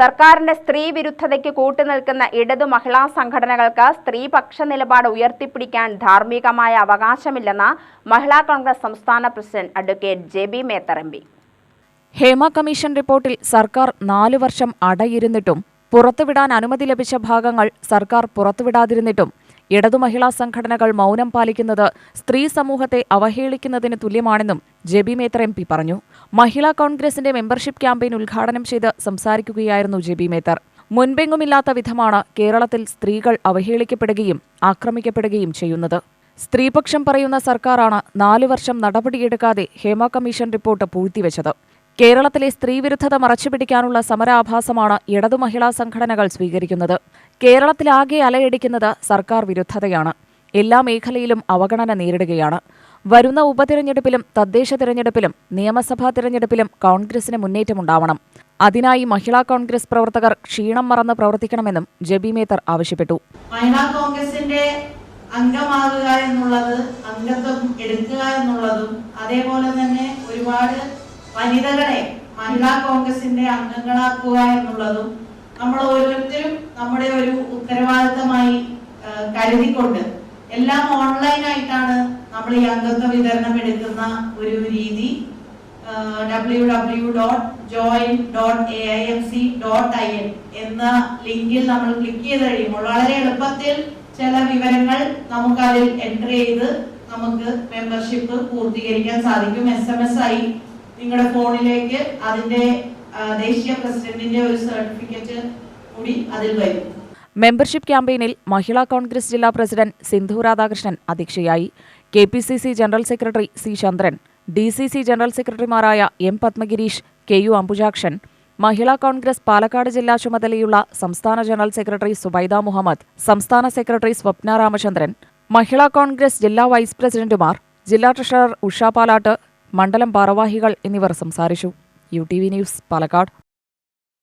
സർക്കാരിന്റെ സ്ത്രീ വിരുദ്ധതയ്ക്ക് കൂട്ടുനിൽക്കുന്ന ഇടതു മഹിളാ സംഘടനകൾക്ക് സ്ത്രീപക്ഷ നിലപാട് ഉയർത്തിപ്പിടിക്കാൻ ധാർമ്മികമായ അവകാശമില്ലെന്ന് മഹിളാ കോൺഗ്രസ് സംസ്ഥാന president advocate Jebi Mather M Hema commission റിപ്പോർട്ടിൽ സർക്കാർ നാലു വർഷം അടയിരുന്നിട്ടും പുറത്തുവിടാൻ അനുമതി ലഭിച്ച ഭാഗങ്ങൾ സർക്കാർ പുറത്തുവിടാതിരുന്നിട്ടും ഇടതു മഹിളാ സംഘടനകൾ മൗനം പാലിക്കുന്നത് സ്ത്രീ സമൂഹത്തെ അവഹേളിക്കുന്നതിന് തുല്യമാണെന്നും ജെബി മേത്തർ എം പി പറഞ്ഞു. മഹിളാ കോൺഗ്രസിന്റെ മെമ്പർഷിപ്പ് ക്യാമ്പയിൻ ഉദ്ഘാടനം ചെയ്ത് സംസാരിക്കുകയായിരുന്നു ജെബി മേത്തർ. മുൻപെങ്ങുമില്ലാത്ത വിധമാണ് കേരളത്തിൽ സ്ത്രീകൾ അവഹേളിക്കപ്പെടുകയും ആക്രമിക്കപ്പെടുകയും ചെയ്യുന്നത്. സ്ത്രീപക്ഷം പറയുന്ന സർക്കാരാണ് നാലു വർഷം നടപടിയെടുക്കാതെ ഹേമ കമ്മീഷൻ റിപ്പോർട്ട് പൂഴ്ത്തിവെച്ചത്. കേരളത്തിലെ സ്ത്രീവിരുദ്ധത മറച്ചുപിടിക്കാനുള്ള സമരാഭാസമാണ് ഇടതു മഹിളാ സംഘടനകൾ സ്വീകരിക്കുന്നത്. കേരളത്തിലാകെ അലയടിക്കുന്നത് സർക്കാർ വിരുദ്ധതയാണ്. എല്ലാ മേഖലയിലും അവഗണന നേരിടുകയാണ്. വരുന്ന ഉപതിരഞ്ഞെടുപ്പിലും തദ്ദേശ തിരഞ്ഞെടുപ്പിലും നിയമസഭാ തിരഞ്ഞെടുപ്പിലും കോൺഗ്രസിന് മുന്നേറ്റമുണ്ടാവണം. അതിനായി മഹിളാ കോൺഗ്രസ് പ്രവർത്തകർ ക്ഷീണം മറന്ന് പ്രവർത്തിക്കണമെന്നും ജബി മേത്തർ ആവശ്യപ്പെട്ടു. മഹിളാ കോൺഗ്രസിന്റെ അംഗമാകുക എന്നുള്ളത് അംഗത്വം എടുക്കുക എന്നുള്ളതും അതേപോലെ തന്നെ ഒരുപാട് വനിതകളെ മഹിളാ കോൺഗ്രസിന്റെ അംഗങ്ങളാക്കുക എന്നുള്ളതും നമ്മൾ ഓരോരുത്തരും നമ്മുടെ ഒരു ഉത്തരവാദിത്തമായി കരുതിക്കൊണ്ട് എല്ലാം ഓൺലൈൻ ആയിട്ടാണ് നമ്മൾ ഈ അംഗത്വ വിതരണം എടുക്കുന്ന ഒരു രീതി. W W dot join dot A I M C dot I N എന്ന ലിങ്കിൽ നമ്മൾ ക്ലിക്ക് ചെയ്ത് കഴിയുമ്പോൾ വളരെ എളുപ്പത്തിൽ ചില വിവരങ്ങൾ നമുക്ക് അതിൽ എൻട്രി ചെയ്ത് നമുക്ക് മെമ്പർഷിപ്പ് പൂർത്തീകരിക്കാൻ സാധിക്കും. എസ് എം എസ് ആയി നിങ്ങളുടെ ഫോണിലേക്ക് അതിന്റെ ദേശീയ പ്രസിഡന്റിന്റെ ഒരു സർട്ടിഫിക്കറ്റ് കൂടി അതിൽ വരും. മെമ്പർഷിപ്പ് ക്യാമ്പയിനിൽ മഹിളാ കോൺഗ്രസ് ജില്ലാ പ്രസിഡന്റ് സിന്ധു രാധാകൃഷ്ണൻ അധ്യക്ഷയായി. K P C C general secretary C Chandran D C C general സെക്രട്ടറിമാരായ M Padmagireesh K U Ambujakshan Mahila Congress Palakkad ജില്ലാ ചുമതലയുള്ള സംസ്ഥാന ജനറൽ സെക്രട്ടറി സുബൈദ മുഹമ്മദ് സംസ്ഥാന സെക്രട്ടറി സ്വപ്ന രാമചന്ദ്രൻ മഹിളാ കോൺഗ്രസ് ജില്ലാ വൈസ് പ്രസിഡന്റുമാർ ജില്ലാ ട്രഷറർ ഉഷാ പാലാട്ട് മണ്ഡലം ഭാരവാഹികൾ എന്നിവർ സംസാരിച്ചു. U T V news Palakkad.